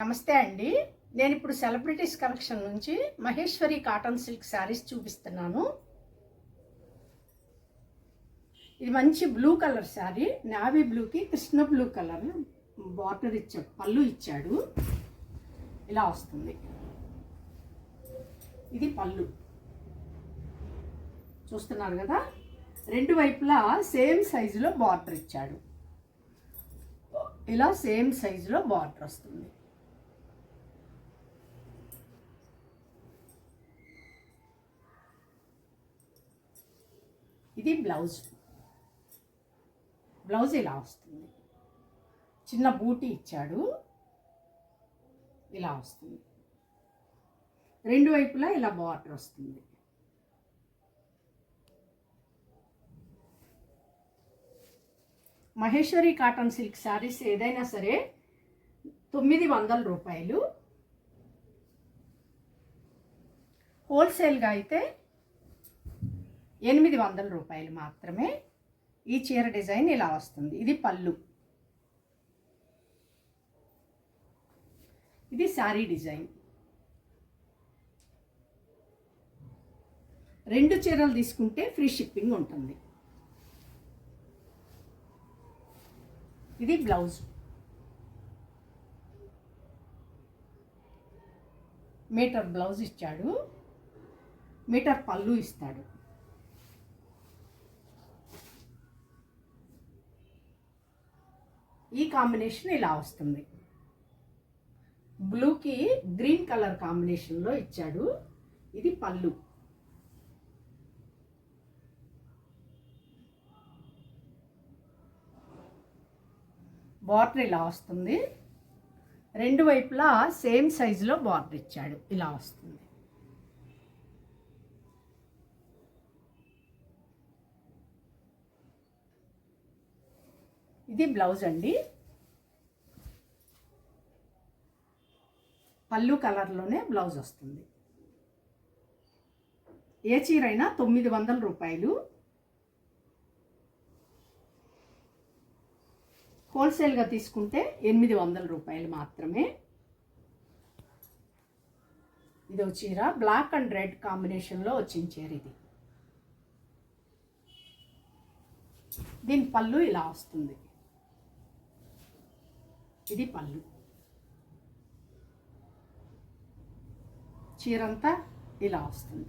నమస్తే అండి. నేను ఇప్పుడు సెలబ్రిటీస్ కలెక్షన్ నుంచి మహేశ్వరి కాటన్ సిల్క్ శారీస్ చూపిస్తున్నాను. ఇది మంచి బ్లూ కలర్ శారీ. నావీ బ్లూకి కృష్ణ బ్లూ కలర్ బార్డర్ ఇచ్చాడు పళ్ళు ఇచ్చాడు. ఇలా వస్తుంది. ఇది పళ్ళు. చూస్తున్నారు కదా? రెండు వైపులా సేమ్ సైజులో బార్డర్ ఇచ్చాడు. ఇలా సేమ్ సైజులో బార్డర్ వస్తుంది. ఇది బ్లౌజ్. బ్లౌజ్ ఇలా వస్తుంది. చిన్న బూటీ ఇచ్చాడు. ఇలా వస్తుంది. రెండు వైపులా ఇలా బార్డర్ వస్తుంది. మహేశ్వరి కాటన్ సిల్క్ శారీస్ ఏదైనా సరే తొమ్మిది వందల రూపాయలు. హోల్సేల్గా అయితే ఎనిమిది వందల రూపాయలు మాత్రమే ఈ చీర డిజైన్ ఇలా వస్తుంది. ఇది పళ్ళు. ఇది శారీ డిజైన్. రెండు చీరలు తీసుకుంటే ఫ్రీ షిప్పింగ్ ఉంటుంది. ఇది బ్లౌజ్. మీటర్ బ్లౌజ్ ఇచ్చాడు. మీటర్ పళ్ళు ఇస్తాడు. ఈ కాంబినేషన్ ఇలా వస్తుంది. బ్లూకి గ్రీన్ కలర్ కాంబినేషన్లో ఇచ్చాడు. ఇది పళ్ళు. బార్డర్ ఇలా వస్తుంది. రెండు వైపులా సేమ్ సైజులో బార్డర్ ఇచ్చాడు. ఇలా వస్తుంది. ఇది బ్లౌజ్ అండి. పళ్ళు కలర్లోనే బ్లౌజ్ వస్తుంది. ఏ చీర అయినా తొమ్మిది వందల రూపాయలు. హోల్సేల్గా తీసుకుంటే ఎనిమిది వందల రూపాయలు మాత్రమే. ఇది చీర బ్లాక్ అండ్ రెడ్ కాంబినేషన్లో వచ్చిన చీర ఇది. దీని పళ్ళు ఇలా వస్తుంది. ఇది పళ్ళు. చీరంతా ఇలా వస్తుంది.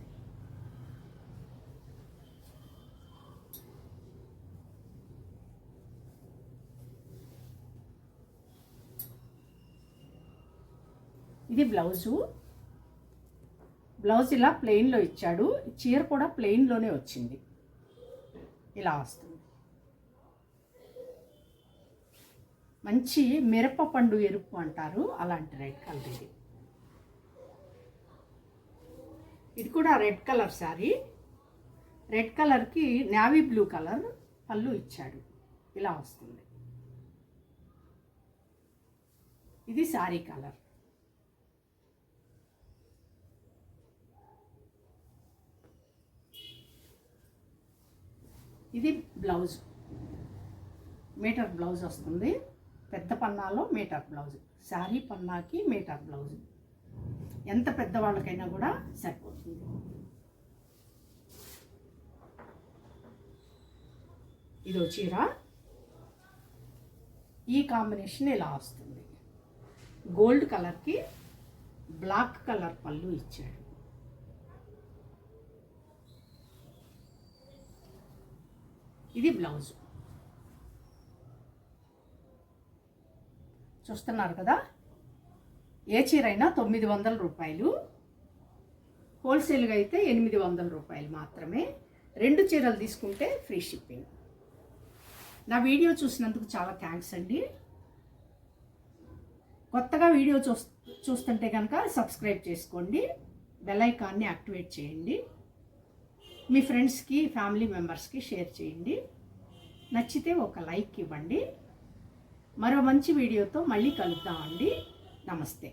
ఇది బ్లౌజు. బ్లౌజ్ ఇలా ప్లెయిన్లో ఇచ్చాడు. చీర కూడా ప్లెయిన్లోనే వచ్చింది. ఇలా వస్తుంది. మంచి మిరప పండు ఎరుపు అంటారు అలాంటి రెడ్ కలర్ ఇది. ఇది కూడా రెడ్ కలర్ శారీ. రెడ్ కలర్కి నావీ బ్లూ కలర్ పళ్ళు ఇచ్చాడు. ఇలా వస్తుంది. ఇది శారీ కలర్. ఇది బ్లౌజ్. మీటర్ బ్లౌజ్ వస్తుంది. పెద్ద పన్నాలో మీటర్ బ్లౌజ్ శారీ పన్నాకి మీటర్ బ్లౌజ్. ఎంత పెద్దవాళ్ళకైనా కూడా సరిపోతుంది. ఇదో చీర. ఈ కాంబినేషన్ ఇలా వస్తుంది. గోల్డ్ కలర్కి బ్లాక్ కలర్ పళ్ళు ఇచ్చాడు. ఇది బ్లౌజ్. చూస్తున్నారు కదా? ఏ చీర అయినా తొమ్మిది వందల రూపాయలు. హోల్సేల్గా అయితే ఎనిమిది వందల రూపాయలు మాత్రమే. రెండు చీరలు తీసుకుంటే ఫ్రీ షిప్పింగ్. నా వీడియో చూసినందుకు చాలా థ్యాంక్స్ అండి. కొత్తగా వీడియో చూ చూస్తుంటే కనుక సబ్స్క్రైబ్ చేసుకోండి. బెల్ ఐకాన్ని యాక్టివేట్ చేయండి. మీ ఫ్రెండ్స్కి ఫ్యామిలీ మెంబర్స్కి షేర్ చేయండి. నచ్చితే ఒక లైక్ ఇవ్వండి. మరో మంచి వీడియోతో మళ్ళీ కలుద్దామండి. నమస్తే.